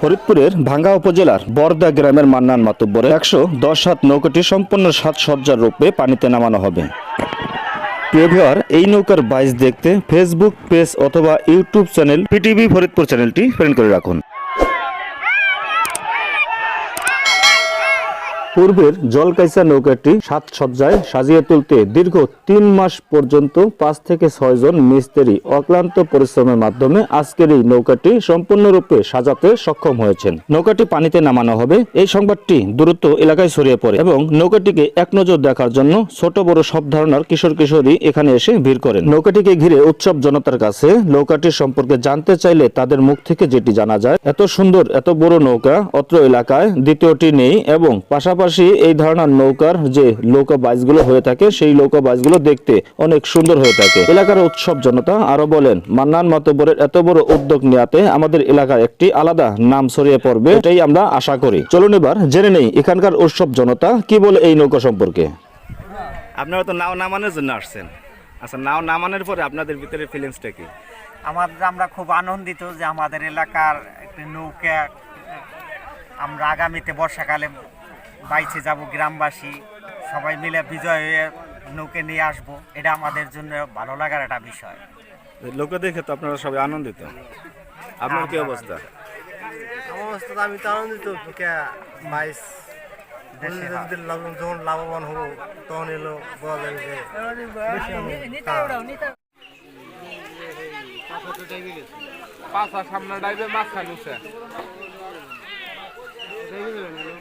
ফরিদপুরের ভাঙ্গা উপজেলার বরদা গ্রামের মান্নান মাতব্বরে একশো দশ হাত নৌকাটি সম্পূর্ণ সাজসজ্জার রূপে পানিতে নামানো হবে। প্রিয়ভিওয়ার এই নৌকার বাইজ দেখতে ফেসবুক পেজ অথবা ইউটিউব চ্যানেল পিটিভি ফরিদপুর চ্যানেলটি ফ্রেন্ড করে রাখুন। পূর্বের জলকাইসা নৌকাটি সাজসজ্জায় সাজিয়ে তুলতে দীর্ঘ তিন মাস পর্যন্ত পাঁচ থেকে ছয় জন মিস্ত্রি অক্লান্ত পরিশ্রমের মাধ্যমে আজকের এই নৌকাটি সম্পূর্ণরূপে সাজাতে সক্ষম হয়েছেন। নৌকাটি পানিতে নামানো হবে। এই সংবাদটি দ্রুত এলাকায় ছড়িয়ে পড়ে এবং নৌকাটিকে এক নজর দেখার জন্য ছোট বড় সব ধরনের কিশোর কিশোরী এখানে এসে ভিড় করেন। নৌকাটিকে ঘিরে উৎসব জনতার কাছে নৌকাটির সম্পর্কে জানতে চাইলে তাদের মুখ থেকে যেটি জানা যায়, এত সুন্দর, এত বড় নৌকা অত্র এলাকায় দ্বিতীয়টি নেই এবং পাশাপাশি এই ধরনের নৌকার যে নৌকা বাইজগুলো হয়ে থাকে সেই নৌকা বাইজগুলো দেখতে অনেক সুন্দর হয়ে থাকে। এলাকার উৎসব জনতা আরও বলেন মান্নান মতবরের এত বড় উদ্যোগ নেওয়াতে আমাদের এলাকার একটি আলাদা নাম ছড়িয়ে পড়বে এটাই আমরা আশা করি। চলুন এবার জেনে নেই এখানকার উৎসব জনতা কি বলে এই নৌকা সম্পর্কে। আপনারা তো নাও নামানোর জন্য আসছেন। আচ্ছা নাও নামানোর পরে আপনাদের ভিতরে ফিলিংসটা কি? আমাদের আমরা খুব আনন্দিত যে আমাদের এলাকার একটি নৌকা আমরা আগামীতে বর্ষাকালে বাইচে যাব গ্রামবাসী সবাই মিলে বিজয় হয়ে নৌকে নিয়ে আসব। এটা আমাদের জন্য ভালো লাগার একটা বিষয়। লোকে দেখে তো আপনারা সবাই আনন্দিত। আপনার কি অবস্থা? অবস্থা তো আমি তো আনন্দিত বাইশ যখন লাভবান হব তখন এলো বলা যাবে যে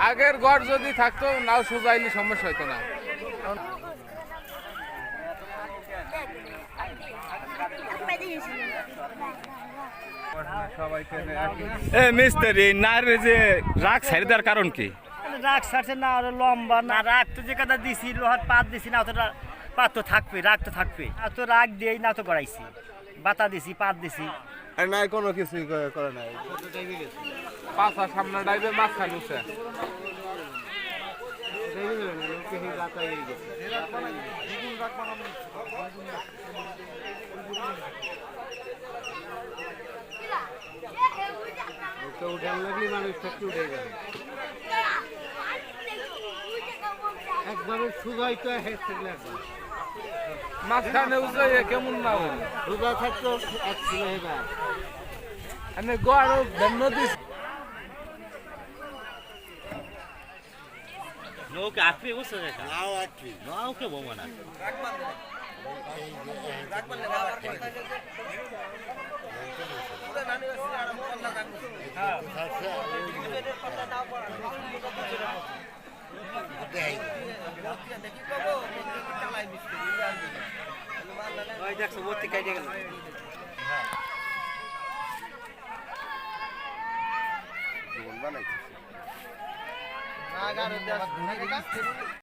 আগের গড় যদি থাকতো নাও সোজাইলে সমস্যা হইতো না। এ মিস্ত্রি নার যে রাগ ছাড়ি দেওয়ার কারণ কি? রাগ ছাড়ছে না আরও লম্বা না। রাগ তো যে কথা দিছি লোহার পাত দিছি না তো পাত তো থাকবে রাগ তো থাকবে। না তো রাগ দিয়েই না তো গড়াইছি। বাতা দিছি পাত দিছি। আর নাই কোনো কিছুই করে- করে নাই। পাশা সামনে ডাইবে মাঝখানে উঠছে। উঠান লাগলে মানুষ উঠে গেল একবারে সুগাই তো হেডসেট লাগবে মাঝখানে কেমন না রোজা থাকতো এক হেবা আমি বেন্ন দিস নৌকা আসবে বুঝছ দেখা নাও একটি নৌকে বোমা না দেখছ ভর্তি কাটে গেল। বানাইছে টাকার